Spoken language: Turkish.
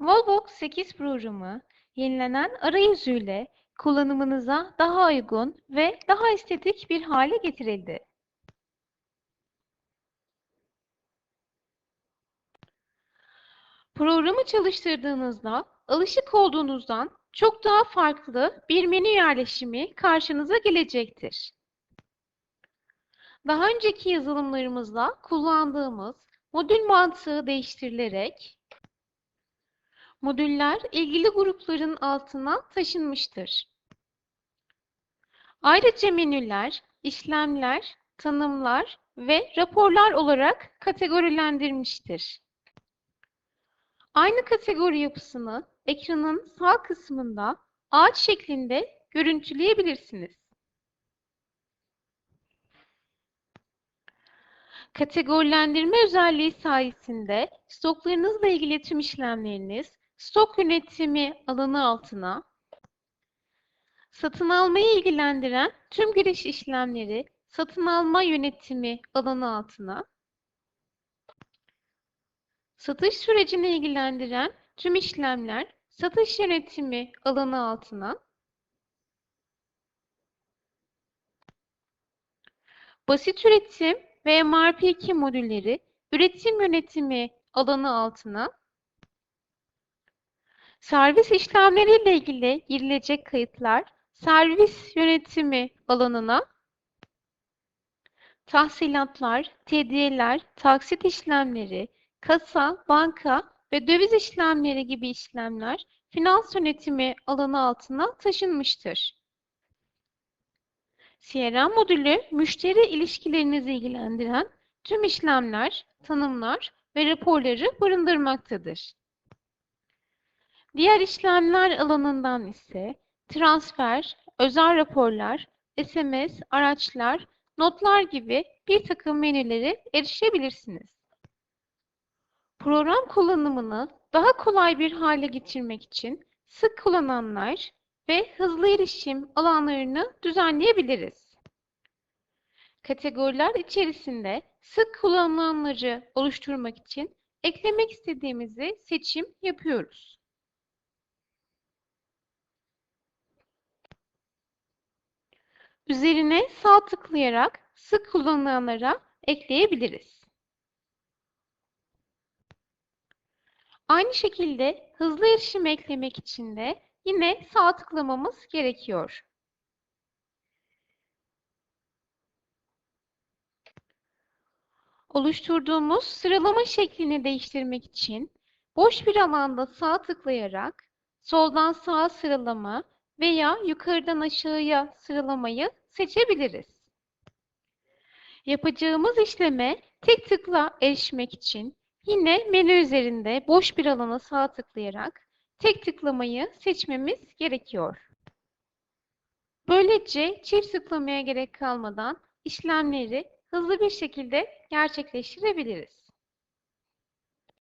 Volvox 8 programı yenilenen arayüzüyle kullanımınıza daha uygun ve daha estetik bir hale getirildi. Programı çalıştırdığınızda alışık olduğunuzdan çok daha farklı bir menü yerleşimi karşınıza gelecektir. Daha önceki yazılımlarımızda kullandığımız modül mantığı değiştirilerek modüller ilgili grupların altına taşınmıştır. Ayrıca menüler, işlemler, tanımlar ve raporlar olarak kategorilendirmiştir. Aynı kategori yapısını ekranın sağ kısmında ağaç şeklinde görüntüleyebilirsiniz. Kategorilendirme özelliği sayesinde stoklarınızla ilgili tüm işlemleriniz stok yönetimi alanı altına, satın almayı ilgilendiren tüm giriş işlemleri satın alma yönetimi alanı altına, satış sürecini ilgilendiren tüm işlemler satış yönetimi alanı altına, basit üretim ve MRP2 modülleri üretim yönetimi alanı altına, servis işlemleri ile ilgili girilecek kayıtlar servis yönetimi alanına, tahsilatlar, tediyeler, taksit işlemleri, kasa, banka ve döviz işlemleri gibi işlemler finans yönetimi alanı altına taşınmıştır. CRM modülü müşteri ilişkilerinizi ilgilendiren tüm işlemler, tanımlar ve raporları barındırmaktadır. Diğer işlemler alanından ise transfer, özel raporlar, SMS, araçlar, notlar gibi bir takım menülere erişebilirsiniz. Program kullanımını daha kolay bir hale getirmek için sık kullananlar ve hızlı erişim alanlarını düzenleyebiliriz. Kategoriler içerisinde sık kullanılanları oluşturmak için eklemek istediğimizi seçim yapıyoruz. Üzerine sağ tıklayarak sık kullanılanlara ekleyebiliriz. Aynı şekilde hızlı erişim eklemek için de yine sağ tıklamamız gerekiyor. Oluşturduğumuz sıralama şeklini değiştirmek için boş bir alanda sağ tıklayarak soldan sağa sıralama veya yukarıdan aşağıya sıralamayı seçebiliriz. Yapacağımız işleme tek tıkla erişmek için yine menü üzerinde boş bir alana sağ tıklayarak tek tıklamayı seçmemiz gerekiyor. Böylece çift tıklamaya gerek kalmadan işlemleri hızlı bir şekilde gerçekleştirebiliriz.